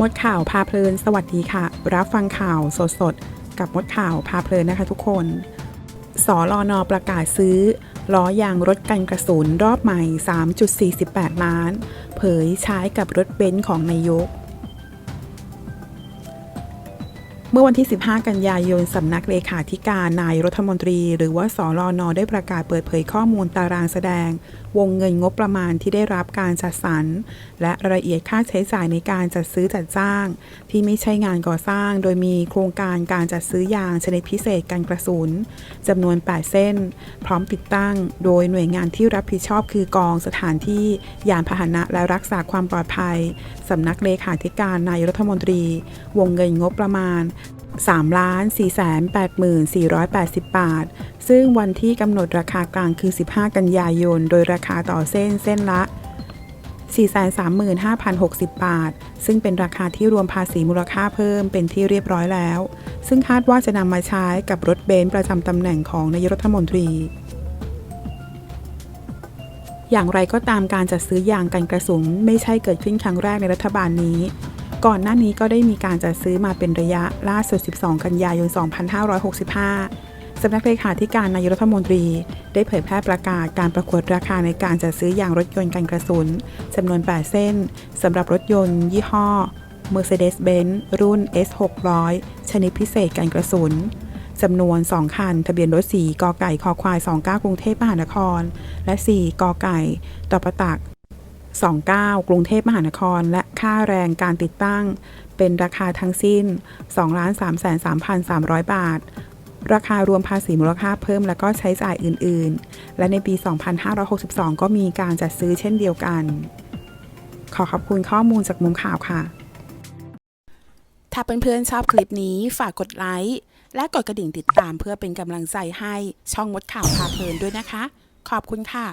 มดข่าวพาเพลิน สวัสดีค่ะ รับฟังข่าวสดสดกับมดข่าวพาเพลินนะคะทุกคนสอรอนอประกาศซื้อ ล้อยางรถกันกระสุนรอบใหม่ 3.48 ล้าน เผยใช้กับรถเบนซ์ของนายก เมื่อวันที่ 15 กันยายน สำนักเลขาธิการนายรัฐมนตรี หรือว่าสรอนได้ประกาศเปิดเผยข้อมูลตารางแสดง วงเงินงบประมาณที่ได้รับการจัดสรร และรายละเอียดค่าใช้จ่ายในการจัดซื้อจัดจ้าง ที่ไม่ใช่งานก่อสร้าง โดยมีโครงการการจัดซื้อยางชนิดพิเศษกันกระสุนจำนวน 8 เส้น พร้อมติดตั้ง โดยหน่วยงานที่รับผิดชอบคือกองสถานที่ยานพาหนะและรักษาความปลอดภัยสำนักเลขาธิการนายรัฐมนตรี วงเงินงบประมาณ3ล้าน4 8 4 8 0 บาท ซึ่งวันที่กำหนดราคากลางคือ 15 กันยายน โดยราคาต่อเส้นเส้นละ 435,060 บาท ซึ่งเป็นราคาที่รวมภาษีมูลค่าเพิ่มเป็นที่เรียบร้อยแล้ว ซึ่งคาดว่าจะนำมาใช้กับรถเบนซ์ประจำตำแหน่งของนายรัฐมนตรี อย่างไรก็ตามการจัดซื้อยางกันกระสุนไม่ใช่เกิดขึ้นครั้งแรกในรัฐบาลนี้ ก่อนหน้านี้ก็ได้มีการจัดซื้อมาเป็นระยะล่าสุด 12 กันยายน 2565 สำนักเลขาธิการนายรัฐมนตรี ได้เผยแพร่ประกาศการประกวดราคาในการจัดซื้อยางรถยนต์กันกระสุนจำนวน 8 เส้นสำหรับรถยนต์ ยี่ห้อ Mercedes-Benz รุ่น S600 ชนิดพิเศษกันกระสุนจำนวน 2 คัน ทะเบียนรถ4กอไก่คอควาย 29 กรุงเทพมหานคร และ 4กอไก่ตอประตัก 29 กรุงเทพมหานคร และค่าแรงการติดตั้ง เป็นราคาทั้งสิ้น 2,303,300 บาท ราคารวมภาษีมูลค่าเพิ่มและก็ใช้จ่ายอื่น ๆ และในปี 2562 ก็มีการจัดซื้อเช่นเดียวกัน ขอขอบคุณข้อมูลจากมุมข่าวค่ะ ถ้าเพื่อนๆชอบคลิปนี้ฝากกดไลค์และกดกระดิ่งติดตามเพื่อเป็นกำลังใจให้ช่องมดข่าวพาเพลินด้วยนะคะ ขอบคุณค่ะ